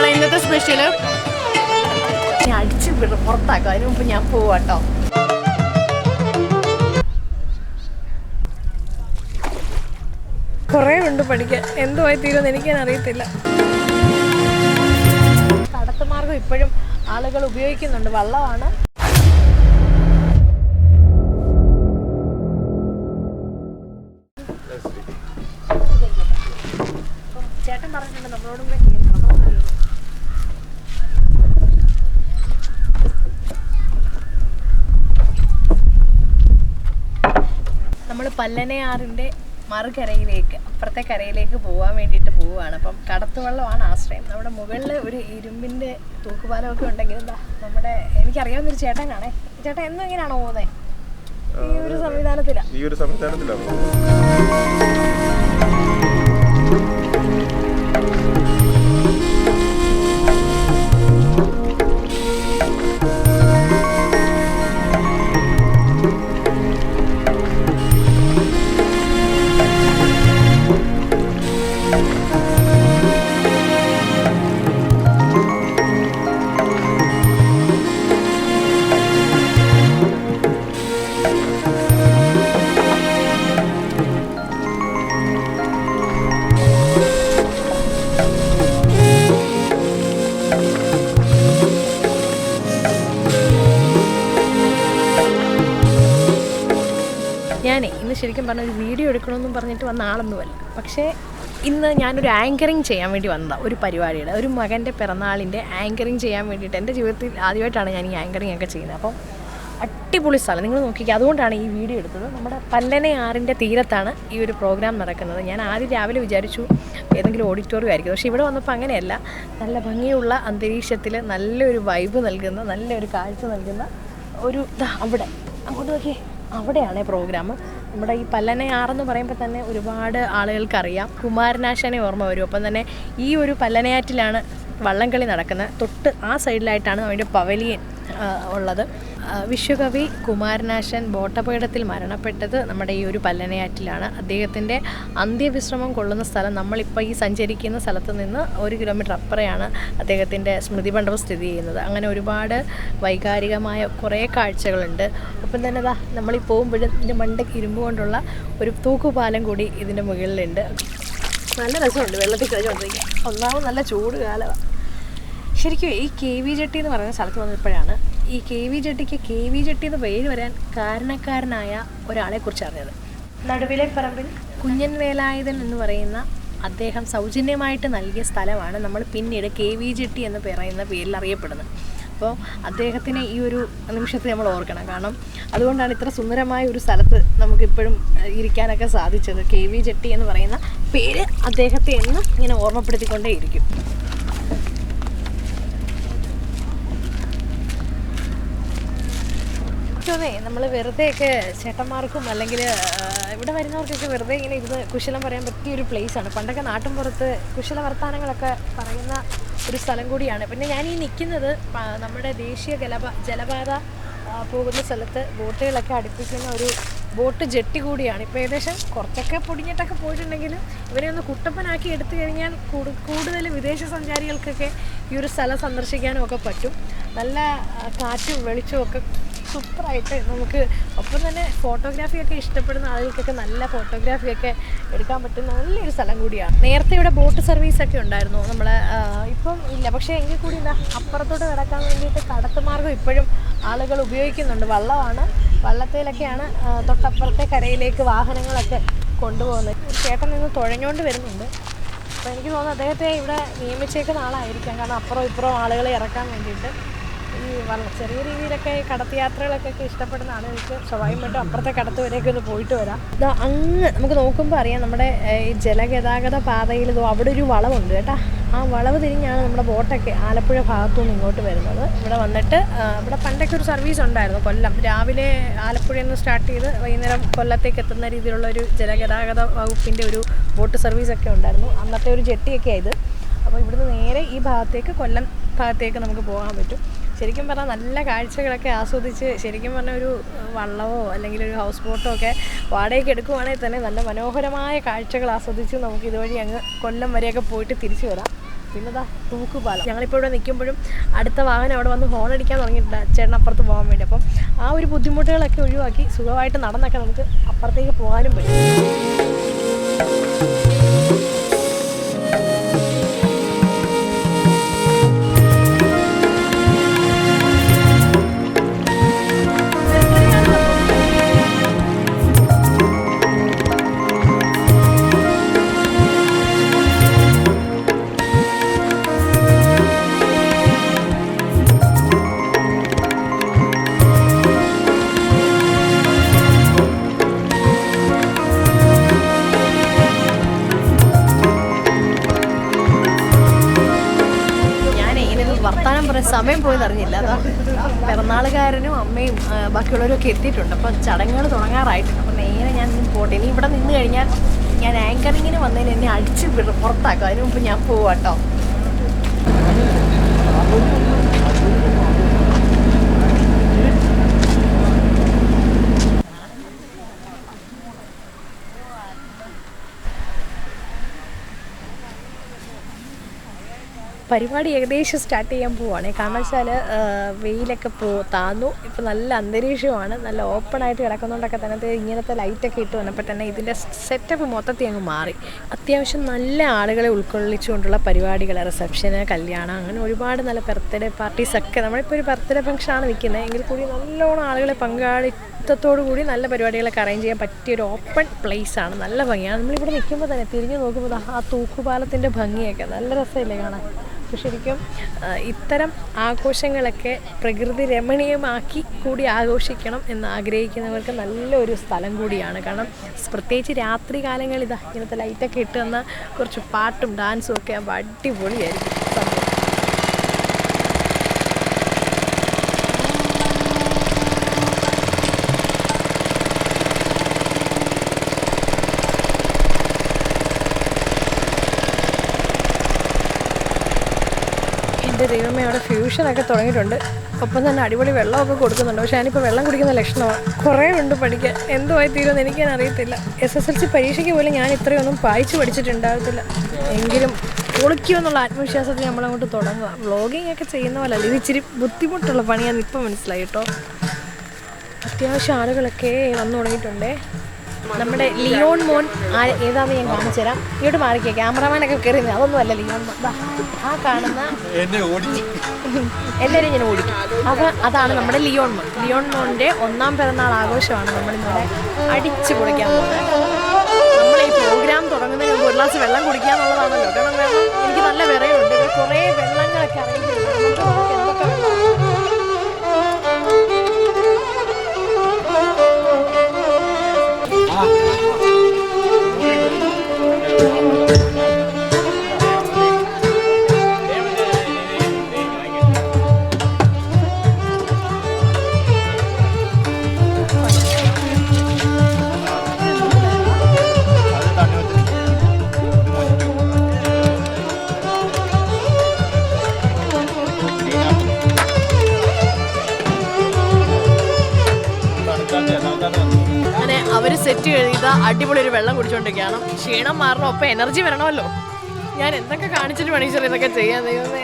ഇതാണ് ഇന്നത്തെ സ്പെഷ്യൽ ഞാൻ അടിച്ച് വിട- പുറത്താക്കും. അതിന് മുമ്പ് ഞാൻ പോവാട്ടോ കുറേ ഉണ്ട് പഠിക്കാൻ. എന്തുമായി തീരുമെന്ന് എനിക്ക് അറിയത്തില്ല. കടത്തുമാർഗം ഇപ്പോഴും ആളുകൾ ഉപയോഗിക്കുന്നുണ്ട്. വള്ളമാണ്. ചേട്ടൻ പറഞ്ഞിട്ടുണ്ട് നമ്മളോടും കൂടെ കേൾക്കണം അപ്പോൾ നമ്മൾ കേൾക്കും. നമ്മൾ പല്ലനയാറിന്റെ മറുകരയിലേക്ക് അപ്പുറത്തെ കരയിലേക്ക് പോകാൻ വേണ്ടിയിട്ട് പോവുകയാണ്. അപ്പം കടത്തുവള്ളമാണ് ആശ്രയം. നമ്മുടെ മുകളിൽ ഒരു ഇരുമ്പിന്റെ തൂക്കുപാലമൊക്കെ ഉണ്ടെങ്കിൽ എന്താ നമ്മുടെ എനിക്കറിയാവുന്ന ഒരു ചേട്ടനാണേ. ചേട്ടൻ എന്നും ഇങ്ങനെയാണോ പോകുന്നത് ഈ ഒരു സംവിധാനത്തിലാണ് ഈ ഒരു സംവിധാനത്തിലാണ് ശരിക്കും പറഞ്ഞ ഒരു വീഡിയോ എടുക്കണമെന്നും പറഞ്ഞിട്ട് വന്ന ആളൊന്നുമല്ല. പക്ഷേ ഇന്ന് ഞാനൊരു ആങ്കറിങ് ചെയ്യാൻ വേണ്ടി വന്നതാണ് ഒരു പരിപാടിയുടെ ഒരു മകന്റെ പിറന്നാളിന്റെ ആങ്കറിങ് ചെയ്യാൻ വേണ്ടിയിട്ട്. എന്റെ ജീവിതത്തിൽ ആദ്യമായിട്ടാണ് ഞാൻ ഈ ആങ്കറിങ് ഒക്കെ ചെയ്യുന്നത്. അപ്പോൾ അടിപൊളി സ്ഥലം. നിങ്ങൾ നോക്കിക്കുക അതുകൊണ്ടാണ് ഈ വീഡിയോ എടുത്തത്. നമ്മുടെ പല്ലനയാറിന്റെ തീരത്താണ് ഈ ഒരു പ്രോഗ്രാം നടക്കുന്നത്. ഞാൻ ആദ്യം രാവിലെ വിചാരിച്ചു ഏതെങ്കിലും ഓഡിറ്റോറിയം ആയിരിക്കും. പക്ഷേ ഇവിടെ വന്നപ്പോൾ അങ്ങനെയല്ല. നല്ല ഭംഗിയുള്ള അന്തരീക്ഷത്തിൽ നല്ലൊരു വൈബ് നൽകുന്ന നല്ലൊരു കാഴ്ച നൽകുന്ന ഒരു അവിടെ. അങ്ങോട്ട് നോക്കിയേ അവിടെയാണ് പ്രോഗ്രാം നമ്മുടെ ഈ പല്ലനയാറെന്ന് പറയുമ്പോൾ തന്നെ ഒരുപാട് ആളുകൾക്കറിയാം. കുമാരനാശാനെ ഓർമ്മ വരും. അപ്പം തന്നെ ഈ ഒരു പല്ലനയാറ്റിലാണ് വള്ളംകളി നടക്കുന്നത്. തൊട്ട് ആ സൈഡിലായിട്ടാണ് അവന്റെ പവലിയൻ ഉള്ളത്. വിശ്വകവി കുമാരനാശൻ ബോട്ടപകടത്തിൽ മരണപ്പെട്ടത് നമ്മുടെ ഈ ഒരു പല്ലനയാറ്റിലാണ്. അദ്ദേഹത്തിന്റെ അന്ത്യവിശ്രമം കൊള്ളുന്ന സ്ഥലം നമ്മളിപ്പോൾ ഈ സഞ്ചരിക്കുന്ന സ്ഥലത്ത് നിന്ന് ഒരു കിലോമീറ്റർ അപ്പുറയാണ് അദ്ദേഹത്തിന്റെ സ്മൃതി മണ്ഡപം സ്ഥിതി ചെയ്യുന്നത്. അങ്ങനെ ഒരുപാട് വൈകാരികമായ കുറേ കാഴ്ചകളുണ്ട്. ഒപ്പം തന്നെ ഇതാ നമ്മളീ പോകുമ്പോഴും ഇതിന്റെ മണ്ടയ്ക്ക് ഇരുമ്പ് കൊണ്ടുള്ള ഒരു തൂക്കുപാലം കൂടി ഇതിന്റെ മുകളിലുണ്ട്. നല്ല രസമുണ്ട് വെള്ളത്തിൽ കളിച്ചുകൊണ്ടിരിക്കുക ഒന്നാമത് നല്ല ചൂട് കാലമാണ് ശരിക്കും ഈ കെ വി ജെട്ടി എന്ന് പറയുന്ന സ്ഥലത്ത് വന്നപ്പോഴാണ് ഈ കെ വി ജെട്ടിക്ക് കെ വി ജെട്ടി എന്ന് പേര് വരാൻ കാരണക്കാരനായ ഒരാളെ കുറിച്ച് അറിഞ്ഞത്. നടുവിലെ പറമ്പിൽ കുഞ്ഞൻ വേലായുധൻ എന്ന് പറയുന്ന അദ്ദേഹം സൗജന്യമായിട്ട് നൽകിയ സ്ഥലമാണ് നമ്മൾ പിന്നീട് കെ വി ജെട്ടി എന്ന് പറയുന്ന പേരിൽ അറിയപ്പെടുന്നത്. അപ്പോൾ അദ്ദേഹത്തിനെ ഈ ഒരു നിമിഷത്തിൽ നമ്മൾ ഓർക്കണം. കാരണം അതുകൊണ്ടാണ് ഇത്ര സുന്ദരമായ ഒരു സ്ഥലത്ത് നമുക്കിപ്പോഴും ഇരിക്കാനൊക്കെ സാധിച്ചത്. കെ വി ജെട്ടി എന്ന് പറയുന്ന പേര് അദ്ദേഹത്തെ എന്നും ഇങ്ങനെ ഓർമ്മപ്പെടുത്തിക്കൊണ്ടേയിരിക്കും. അതെ നമ്മൾ വെറുതെയൊക്കെ ചേട്ടന്മാർക്കും അല്ലെങ്കിൽ ഇവിടെ വരുന്നവർക്കൊക്കെ വെറുതെ ഇങ്ങനെ ഇരുന്ന് കുശലം പറയാൻ പറ്റിയ ഒരു ആണ്. പണ്ടൊക്കെ നാട്ടിൻ പുറത്ത് കുശല വർത്താനങ്ങളൊക്കെ പറയുന്ന ഒരു സ്ഥലം കൂടിയാണ്. പിന്നെ ഞാൻ ഈ നിൽക്കുന്നത് നമ്മുടെ ദേശീയ ജലപാ ജലപാത പോകുന്ന സ്ഥലത്ത് ബോട്ടുകളൊക്കെ അടുപ്പിക്കുന്ന ഒരു ബോട്ട് ജെട്ടി കൂടിയാണ്. ഇപ്പോൾ ഏകദേശം കുറച്ചൊക്കെ പൊടിഞ്ഞിട്ടൊക്കെ പോയിട്ടുണ്ടെങ്കിലും ഇവരെ ഒന്ന് കുട്ടപ്പനാക്കി എടുത്തു കഴിഞ്ഞാൽ കൂടു- കൂടുതൽ വിദേശ സഞ്ചാരികൾക്കൊക്കെ ഈ ഒരു സ്ഥലം സന്ദർശിക്കാനും ഒക്കെ പറ്റും. നല്ല കാറ്റും വെളിച്ചവും ഒക്കെ സൂപ്പറായിട്ട് നമുക്ക് ഒപ്പം തന്നെ ഫോട്ടോഗ്രാഫിയൊക്കെ ഇഷ്ടപ്പെടുന്ന ആളുകൾക്കൊക്കെ നല്ല ഫോട്ടോഗ്രാഫിയൊക്കെ എടുക്കാൻ പറ്റുന്ന നല്ലൊരു സ്ഥലം കൂടിയാണ്. നേരത്തെ ഇവിടെ ബോട്ട് സർവീസ് ഒക്കെ ഉണ്ടായിരുന്നു നമ്മൾ ഇപ്പം ഇല്ല. പക്ഷേ എങ്കിൽ കൂടി എന്താ അപ്പുറത്തോട്ട് കിടക്കാൻ വേണ്ടിയിട്ട് കടത്തുമാർഗം ഇപ്പോഴും ആളുകൾ ഉപയോഗിക്കുന്നുണ്ട്. വള്ളമാണ്. വള്ളത്തിലൊക്കെയാണ് തൊട്ടപ്പുറത്തെ കരയിലേക്ക് വാഹനങ്ങളൊക്കെ കൊണ്ടുപോകുന്നത്. ചേട്ടൻ നിന്ന് തുഴഞ്ഞുകൊണ്ട് വരുന്നുണ്ട്. അപ്പോൾ എനിക്ക് തോന്നുന്നു അദ്ദേഹത്തെ ഇവിടെ നിയമിച്ചേക്കുന്ന ആളായിരിക്കാം. കാരണം അപ്പുറം ഇപ്പുറം ആളുകളെ ഇറക്കാൻ വേണ്ടിയിട്ട്. ചെറിയ രീതിയിലൊക്കെ കടത്ത് യാത്രകളൊക്കെ ഇഷ്ടപ്പെടുന്ന ആളുകൾക്ക് സ്വാഭാവികമായിട്ടും അപ്പുറത്തെ കടത്ത് വരെയൊക്കെ ഒന്ന് പോയിട്ട് വരാം. ഇത് അങ്ങ് നമുക്ക് നോക്കുമ്പോൾ അറിയാം നമ്മുടെ ഈ ജലഗതാഗത പാതയിൽ അവിടെ ഒരു വളവുണ്ട് കേട്ടോ. ആ വളവ് തിരിഞ്ഞാണ് നമ്മുടെ ബോട്ടൊക്കെ ആലപ്പുഴ ഭാഗത്തുനിന്ന് ഇങ്ങോട്ട് വരുന്നത്. ഇവിടെ വന്നിട്ട് ഇവിടെ പണ്ടൊക്കെ ഒരു സർവീസ് ഉണ്ടായിരുന്നു കൊല്ലം. രാവിലെ ആലപ്പുഴയിൽ നിന്ന് സ്റ്റാർട്ട് ചെയ്ത് വൈകുന്നേരം കൊല്ലത്തേക്ക് എത്തുന്ന രീതിയിലുള്ള ഒരു ജലഗതാഗത വകുപ്പിന്റെ ഒരു ബോട്ട് സർവീസൊക്കെ ഉണ്ടായിരുന്നു. അന്നത്തെ ഒരു ജെട്ടിയൊക്കെ ആയത്. അപ്പോൾ ഇവിടുന്ന് നേരെ ഈ ഭാഗത്തേക്ക് കൊല്ലം ഭാഗത്തേക്ക് നമുക്ക് പോകാൻ പറ്റും. ശരിക്കും പറഞ്ഞാൽ നല്ല കാഴ്ചകളൊക്കെ ആസ്വദിച്ച് ശരിക്കും പറഞ്ഞാൽ ഒരു വള്ളമോ അല്ലെങ്കിൽ ഒരു ഹൗസ് ബോട്ടോ ഒക്കെ വാടകയ്ക്ക് എടുക്കുവാണെങ്കിൽ തന്നെ നല്ല മനോഹരമായ കാഴ്ചകൾ ആസ്വദിച്ച് നമുക്ക് ഇതുവഴി അങ്ങ് കൊല്ലം വരെയൊക്കെ പോയിട്ട് തിരിച്ചു വരാം. പിന്നെ ദാ തൂക്കുപാലം. ഞങ്ങളിപ്പോൾ ഇവിടെ നിൽക്കുമ്പോഴും അടുത്ത വാഹനം അവിടെ വന്ന് ഹോൺ അടിക്കാൻ തുടങ്ങിയിട്ടുണ്ട് ചേട്ടൻ അപ്പുറത്ത് പോകാൻ വേണ്ടി. അപ്പം ആ ഒരു ബുദ്ധിമുട്ടുകളൊക്കെ ഒഴിവാക്കി സുഖമായിട്ട് നടന്നൊക്കെ നമുക്ക് അപ്പുറത്തേക്ക് പോകാനും പറ്റും. സമയം പോയി അറിഞ്ഞില്ല. അതാ പിറന്നാളുകാരനും അമ്മയും ബാക്കിയുള്ളവരും ഒക്കെ എത്തിയിട്ടുണ്ട്. അപ്പം ചടങ്ങുകൾ തുടങ്ങാറായിട്ടുണ്ട്. അപ്പം നേരെ ഞാൻ പോട്ടെ. ഇനി ഇവിടെ നിന്ന് കഴിഞ്ഞാൽ ഞാൻ ആങ്കറിങ്ങിന് വന്നതിന് എന്നെ അടിച്ച് പുറത്താക്കും. അതിന് മുമ്പ് ഞാൻ പോവാട്ടോ. പരിപാടി ഏകദേശം സ്റ്റാർട്ട് ചെയ്യാൻ പോവാണ്. കാരണം വെച്ചാൽ വെയിലൊക്കെ പോ താന്നു. ഇപ്പം നല്ല അന്തരീക്ഷമാണ്. നല്ല ഓപ്പൺ ആയിട്ട് കിടക്കുന്നതുകൊണ്ടൊക്കെ തന്നെ ഇങ്ങനത്തെ ലൈറ്റൊക്കെ ഇട്ട് വന്നപ്പോൾ തന്നെ ഇതിന്റെ സെറ്റപ്പ് മൊത്തത്തിൽ അങ്ങ് മാറി. അത്യാവശ്യം നല്ല ആളുകളെ ഉൾക്കൊള്ളിച്ചുകൊണ്ടുള്ള പരിപാടികൾ റിസപ്ഷന് കല്യാണം അങ്ങനെ ഒരുപാട് നല്ല ബർത്ത്ഡേ പാർട്ടീസൊക്കെ നമ്മളിപ്പോൾ ഒരു ബർത്ത്ഡേ ഫംഗ്ഷനാണ് നിൽക്കുന്നത് എങ്കിൽ കൂടി നല്ലോണം ആളുകളെ പങ്കാളിത്തത്തോടു കൂടി നല്ല പരിപാടികളൊക്കെ അറേഞ്ച് ചെയ്യാൻ പറ്റിയ ഒരു ഓപ്പൺ പ്ലേസ് ആണ്. നല്ല ഭംഗിയാണ്. നമ്മളിവിടെ നിൽക്കുമ്പോൾ തന്നെ തിരിഞ്ഞു നോക്കുമ്പോൾ ആ തൂക്കുപാലത്തിന്റെ ഭംഗിയൊക്കെ. നല്ല രസമില്ലേ കാണാൻ? ശരിക്കും ഇത്തരം ആഘോഷങ്ങളൊക്കെ പ്രകൃതി രമണീയമാക്കി കൂടി ആഘോഷിക്കണം എന്ന് ആഗ്രഹിക്കുന്നവർക്ക് നല്ലൊരു സ്ഥലം കൂടിയാണ്. കാരണം പ്രത്യേകിച്ച് രാത്രി കാലങ്ങളിൽ ഇതാ ഇങ്ങനത്തെ ലൈറ്റൊക്കെ ഇട്ട് തന്ന കുറച്ച് പാട്ടും ഡാൻസും ഒക്കെ അടിപൊളിയായിരിക്കും സംഭവം എന്റെ ദൈവമേ അവിടെ ഫ്യൂഷനൊക്കെ തുടങ്ങിയിട്ടുണ്ട്. ഒപ്പം തന്നെ അടിപൊളി വെള്ളമൊക്കെ കൊടുക്കുന്നുണ്ട്. പക്ഷേ ഞാനിപ്പോൾ വെള്ളം കുടിക്കുന്ന ലക്ഷണമാണ് കുറേ ഉണ്ട് പഠിക്കാൻ. എന്തുമായി തീരുമെന്ന് എനിക്ക് ഞാൻ അറിയത്തില്ല. എസ് എസ് എൽ സി പരീക്ഷയ്ക്ക് പോലും ഞാൻ ഇത്രയൊന്നും വായിച്ച് പഠിച്ചിട്ടുണ്ടാകത്തില്ല. എങ്കിലും പൊളിക്കുമെന്നുള്ള ആത്മവിശ്വാസത്തിൽ നമ്മളങ്ങോട്ട് തുടങ്ങുക വ്ളോഗിങ് ഒക്കെ ചെയ്യുന്ന പോലെ അല്ല. ഇത് ഇച്ചിരി ബുദ്ധിമുട്ടുള്ള പണിയാണ് ഇപ്പം മനസ്സിലായി കേട്ടോ. അത്യാവശ്യം ആളുകളൊക്കെ വന്നു തുടങ്ങിയിട്ടുണ്ടേ. നമ്മുടെ ലിയോൺ മോൻ ആ ഏതാണെന്ന് ഞാൻ കാണിച്ചു തരാം. ഇങ്ങോട്ട് മാറിക്കേ. ക്യാമറമാനൊക്കെ കയറി നിന്ന്. അതൊന്നും അല്ല ലിയോൺ മോൻ. ആ കാണുന്ന എല്ലാവരും ഞാൻ ഓടിക്കും അപ്പോൾ അതാണ് നമ്മുടെ ലിയോൺ മോൻ. ലിയോൺ മോന്റെ ഒന്നാം പിറന്നാൾ ആഘോഷമാണ് നമ്മളിന്നിവിടെ അടിച്ചു കുടിക്കാൻ പോകുന്നത്. നമ്മൾ ഈ പ്രോഗ്രാം തുടങ്ങുന്നതിന് മുമ്പ് ഒരു ഗ്ലാസ് വെള്ളം കുടിക്കുക എന്നുള്ളതാണല്ലോ. കാരണം വെള്ളം എനിക്ക് നല്ല വിറയുണ്ട് കുറെ വെള്ളങ്ങളൊക്കെ അറേഞ്ച് ഒപ്പം എനർജി വരണമല്ലോ. ഞാൻ എന്തൊക്കെ കാണിച്ചിട്ട് വേണമെങ്കിൽ ഇതൊക്കെ ചെയ്യാൻ ദൈവമേ.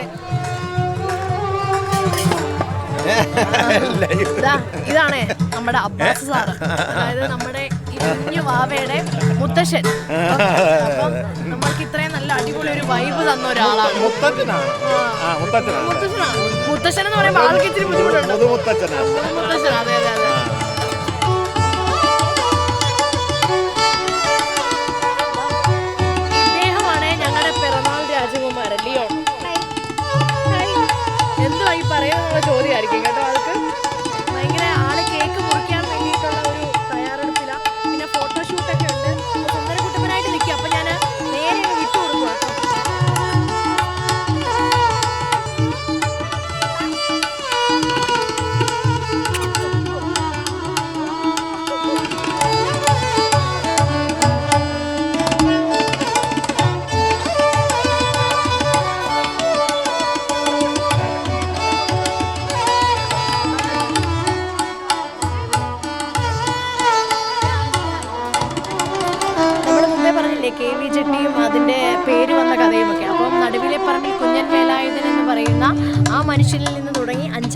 ഇതാ ഇതാണേ നമ്മുടെ അബ്ബാസ് സാറ്. അതായത് നമ്മുടെ ഈ കുഞ്ഞു വാവയുടെ മുത്തശ്ശൻ. അപ്പം നമ്മൾക്ക് ഇത്രയും നല്ല അടിപൊളി ഒരു വൈബ് തന്ന ഒരാളാണ്. മുത്തച്ഛനാണ്. ആ. മുത്തച്ഛനാണ്. മുത്തശ്ശനാണ്. മുത്തശ്ശൻ എന്ന് പറയുമ്പോൾ ആൾക്ക് ഇത്തിരി ബുദ്ധിമുട്ടുണ്ട്. മുതുമുത്തച്ഛനാണ് മുത്തശ്ശൻ അതെ അതെ.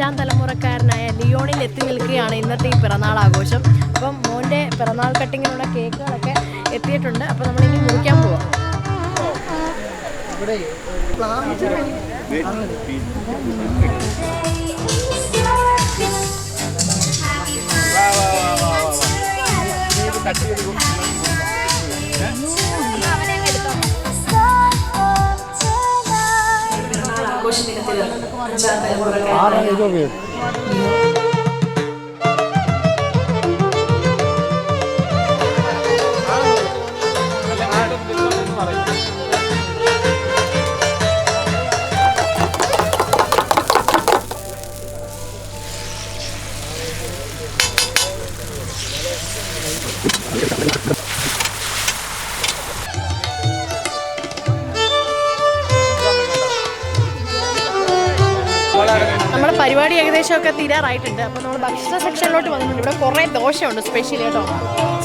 അഞ്ചാം തലമുറക്കാരനായ ലിയോണിൽ എത്തി നിൽക്കുകയാണ് ഇന്നത്തെ ഈ പിറന്നാൾ ആഘോഷം. അപ്പം മോന്റെ പിറന്നാൾ കട്ടിങ്ങിനുള്ള കേക്കുകളൊക്കെ എത്തിയിട്ടുണ്ട്. അപ്പോൾ ഇനി മുറിക്കാൻ പോവാം. ആഘോഷ ദിനത്തിൽ അഞ്ചാം തലമുറക്കാരനായ നമ്മുടെ പരിപാടി ഏകദേശമൊക്കെ തീരാറായിട്ടുണ്ട്. അപ്പോൾ നമ്മൾ ഭക്ഷണ സെക്ഷനിലോട്ട് വന്നിട്ടുണ്ട്. ഇവിടെ കുറേ ദോശയുണ്ട് സ്പെഷ്യൽ കേട്ടോ.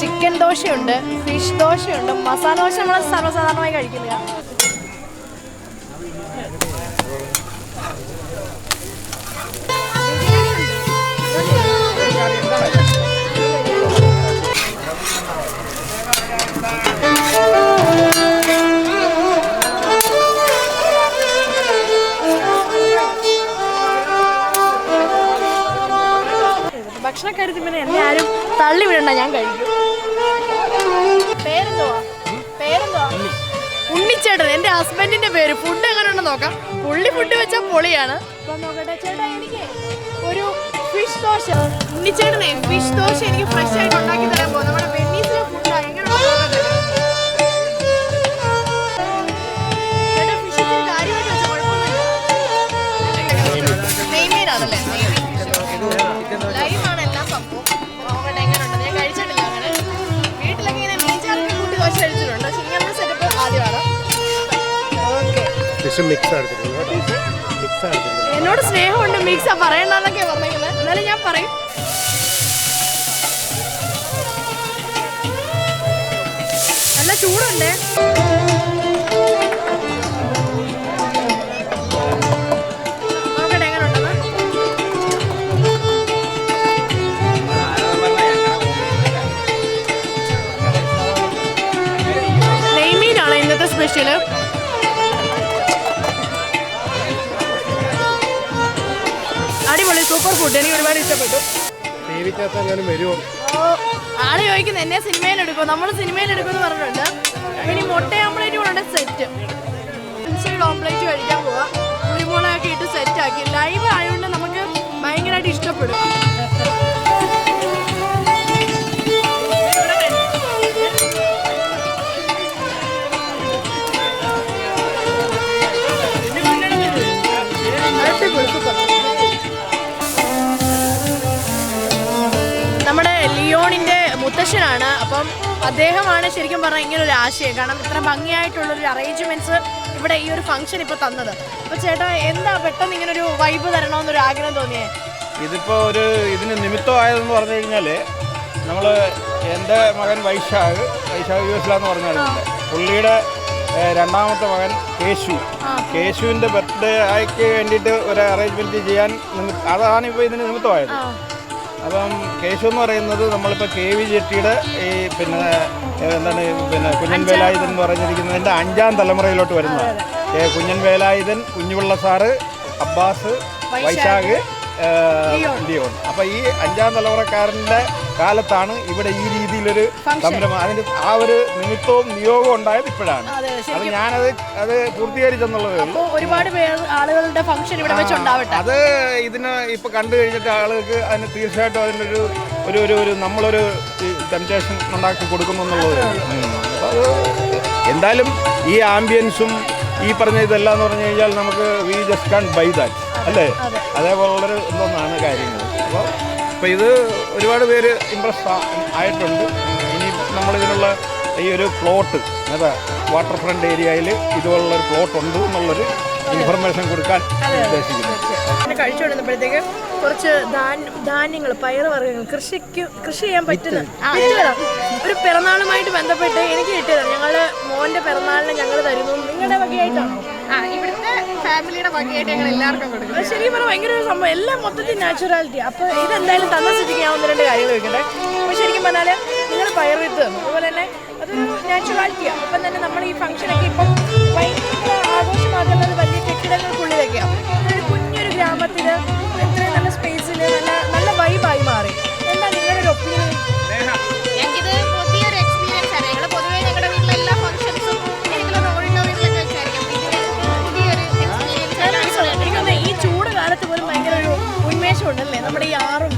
ചിക്കൻ ദോശയുണ്ട് ഫിഷ് ദോശയുണ്ട് മസാല ദോശ നമ്മൾ സർവസാധാരണമായി കഴിക്കില്ല. ഭക്ഷണക്കാര്യത്തിൽ പിന്നെ എന്നെ ആരും തള്ളി വിടണ്ട ഞാൻ കഴിക്കും. ഉണ്ണിച്ചേട്ടൻ എന്റെ ഹസ്ബൻഡിന്റെ പേര്. ഫുഡ് എങ്ങനെ ഉണ്ടെന്ന് നോക്കാം. പുള്ളി ഫുഡ് വെച്ചാൽ പൊളിയാണ്. ഒരു ഫിഷ് ദോശ. ഉണ്ണിച്ചേട്ടനെ ഫിഷ് ദോശ എനിക്ക് ഫ്രഷ് ആയിട്ട് ഉണ്ടാക്കി തരാൻ പോകും നമ്മുടെ കേട്ടോ. മിക്സ് എടുത്തിട്ടുണ്ട് എന്നോട് സ്നേഹമുണ്ട് മിക്സാ പറയണ്ടെന്നൊക്കെ പറഞ്ഞത് എന്നാലും ഞാൻ പറയും. നല്ല ചൂടുണ്ട്. സൂപ്പർ ഫുഡ് എനിക്ക് ഒരുപാട് ഇഷ്ടപ്പെട്ടു. ആൾ ചോദിക്കുന്നത് എന്നെ സിനിമയിൽ എടുക്കും നമ്മൾ സിനിമയിൽ എടുക്കുമെന്ന് പറഞ്ഞിട്ടുണ്ട് ഇനി മുട്ട ഓംപ്ലേറ്റ് കൊണ്ട് സെറ്റ്. സൈഡ് ഓംപ്ലേറ്റ് കഴിക്കാൻ പോവാ. കുരുമുളകൊക്കെ ഇട്ട് സെറ്റ് ആക്കി. ലൈവ് ആയതുകൊണ്ട് നമുക്ക് ഭയങ്കരമായിട്ട് ഇഷ്ടപ്പെടും. ലിയോണിന്റെ മുത്തശ്ശനാണ്. അപ്പം അദ്ദേഹമാണ് ശരിക്കും പറഞ്ഞാൽ ഇങ്ങനൊരു ആശയം. കാരണം ഇത്ര ഭംഗിയായിട്ടുള്ള ഒരു അറേഞ്ച്മെന്റ്സ് ഇവിടെ ഈ ഒരു ഫംഗ്ഷൻ ഇപ്പോൾ തന്നത്. അപ്പൊ ചേട്ടാ എന്താ പെട്ടെന്ന് ഇങ്ങനെ ഒരു വൈബ് തരണമെന്നൊരു ആഗ്രഹം തോന്നിയേ? ഇതിപ്പോൾ ഒരു ഇതിന് നിമിത്തമായതെന്ന് പറഞ്ഞു കഴിഞ്ഞാൽ നമ്മൾ എന്റെ മകൻ വൈശാഖ് വൈശാഖ് യൂസ്ല എന്ന് പറഞ്ഞാലുണ്ട് പുള്ളിയുടെ രണ്ടാമത്തെ മകൻ കേശു. കേശുവിന്റെ ബർത്ത്ഡേ ആയിക്ക് വേണ്ടിയിട്ട് ഒരു അറേഞ്ച്മെന്റ് ചെയ്യാൻ അതാണ് ഇപ്പോൾ ഇതിന് നിമിത്തമായത്. അപ്പം കേശു എന്ന് പറയുന്നത് നമ്മളിപ്പോൾ കെ വി ജെട്ടിയുടെ ഈ പിന്നെ എന്താണ് പിന്നെ കുഞ്ഞൻ വേലായുധൻ എന്ന് പറഞ്ഞിരിക്കുന്നതിന്റെ അഞ്ചാം തലമുറയിലോട്ട് വരുന്നതാണ്. Kunjan Velayudhan Kunjupilla sir Abbas Vaishakh Leon. അപ്പോൾ ഈ അഞ്ചാം തലമുറക്കാരന്റെ കാലത്താണ് ഇവിടെ ഈ രീതിയിലൊരു സംരംഭം. അതിന് ആ ഒരു നിമിത്തവും നിയോഗവും ഉണ്ടായത് ഇപ്പോഴാണ്. അതെ ഞാനത് അത് പൂർത്തീകരിച്ചെന്നുള്ളതേ ഉള്ളൂ. ഒരുപാട് പേർ ആളുകളുടെ ഫംഗ്ഷൻ ഇവിടെ വെച്ച് ഉണ്ടാവട്ടെ. അത് ഇതിന് ഇപ്പൊ കണ്ടു കഴിഞ്ഞിട്ട് ആളുകൾക്ക് അതിന് തീർച്ചയായിട്ടും അതിനൊരു ഒരു ഒരു ഒരു നമ്മളൊരു ടെംപ്റ്റേഷൻ ഉണ്ടാക്കി കൊടുക്കുന്നു എന്നുള്ളത് എന്തായാലും ഈ ആംബിയൻസും ഈ പറഞ്ഞ ഇതെല്ലാം എന്ന് പറഞ്ഞു കഴിഞ്ഞാൽ നമുക്ക് we just can by that അല്ലേ? അതേപോലുള്ളൊരു ഇതൊന്നാണ് കാര്യങ്ങൾ. അപ്പോൾ അപ്പോൾ ഇത് ഒരുപാട് പേര് ഇമ്പ്രസ് ആയിട്ടുണ്ട്. ഇനി നമ്മളിതിനുള്ള ഈ ഒരു പ്ലോട്ട് അതാ വാട്ടർ ഫ്രണ്ട് ഏരിയയിൽ ഇതുപോലുള്ളൊരു പ്ലോട്ട് ഉണ്ട് എന്നുള്ളൊരു ഇൻഫർമേഷൻ കൊടുക്കാൻ ഉദ്ദേശിക്കുന്നത് പിന്നെ കഴിച്ചുകൊണ്ടിരുന്നപ്പോഴത്തേക്ക് കുറച്ച് ധാന്യങ്ങൾ പയറുവർഗങ്ങൾ കൃഷിക്ക് കൃഷി ചെയ്യാൻ പറ്റുന്ന ഒരു പിറന്നാളുമായിട്ട് ബന്ധപ്പെട്ട് എനിക്ക് കിട്ടിയതാണ് ഞങ്ങൾ മോന്റെ പിറന്നാളിന് ഞങ്ങൾ തരുന്നു. നിങ്ങളുടെ വകയായിട്ടാണോ? ഇവിടുത്തെ ഫാമിലിയുടെ വകയായിട്ട് ഞങ്ങൾ എല്ലാവർക്കും കൊടുക്കും. ശരിക്കും പറഞ്ഞാൽ ഭയങ്കര ഒരു സംഭവം. എല്ലാം മൊത്തത്തിൽ നാച്ചുറാലിറ്റി. അപ്പോൾ ഇതെന്തായാലും തന്ന സ്ഥിതിക്ക് ഞാൻ ഒന്ന് രണ്ട് കാര്യങ്ങൾ അപ്പോൾ ശരിക്കും പറഞ്ഞാൽ നിങ്ങൾ പയർ വിത്ത്. തന്നു അതുപോലെ തന്നെ അതൊരു നാച്ചുറാലിറ്റിയാണ് അപ്പം തന്നെ നമ്മൾ ഈ ഫംഗ്ഷനൊക്കെ ഇപ്പം ഭയങ്കര ആഘോഷമാക്കുന്നത് വലിയ കെട്ടിടങ്ങൾക്കുള്ളിലൊക്കെയാണ് ഗ്രാമത്തിൽ ഇത്രയും നല്ല സ്പേസിൽ നല്ല നല്ല വൈബായി മാറി. എന്താ നിങ്ങളുടെ ഒരു ഒപ്പീനിയൻ ഈ ചൂട് കാലത്ത് പോലും ഭയങ്കര ഒരു ഉന്മേഷം ഉണ്ടല്ലേ? നമ്മുടെ ഈ ആറും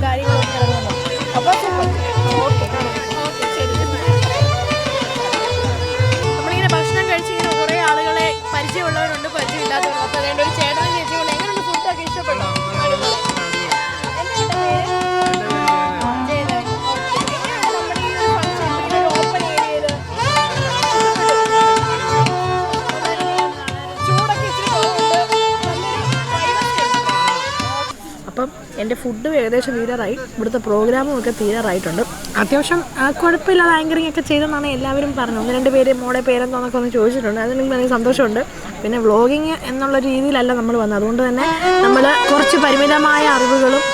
എന്റെ ഫുഡും ഏകദേശം തീരാറായി. ഇവിടുത്തെ പ്രോഗ്രാമും ഒക്കെ തീരാറായിട്ടുണ്ട്. അത്യാവശ്യം കുഴപ്പമില്ലാതെ ആങ്കറിംഗ് ഒക്കെ ചെയ്തെന്നാണ് എല്ലാവരും പറഞ്ഞു ഒന്ന് രണ്ട് പേര് മോളെ പേരെന്താന്നൊക്കെ ഒന്ന് ചോദിച്ചിട്ടുണ്ട്. അതിലെനിക്ക് നല്ല സന്തോഷമുണ്ട്. പിന്നെ വ്ളോഗിങ് എന്നുള്ള രീതിയിലല്ല നമ്മൾ വന്നത്. അതുകൊണ്ട് തന്നെ നമ്മൾ കുറച്ച് പരിമിതമായ അറിവുകളും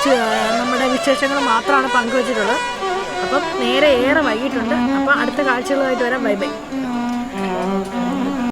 നമ്മുടെ വിശേഷങ്ങളും മാത്രമാണ് പങ്കുവച്ചിട്ടുള്ളത്. അപ്പം നേരെ ഏറെ വൈകിട്ടുണ്ട്. അപ്പം അടുത്ത കാഴ്ചകളുമായിട്ട് വരാം. Bye bye.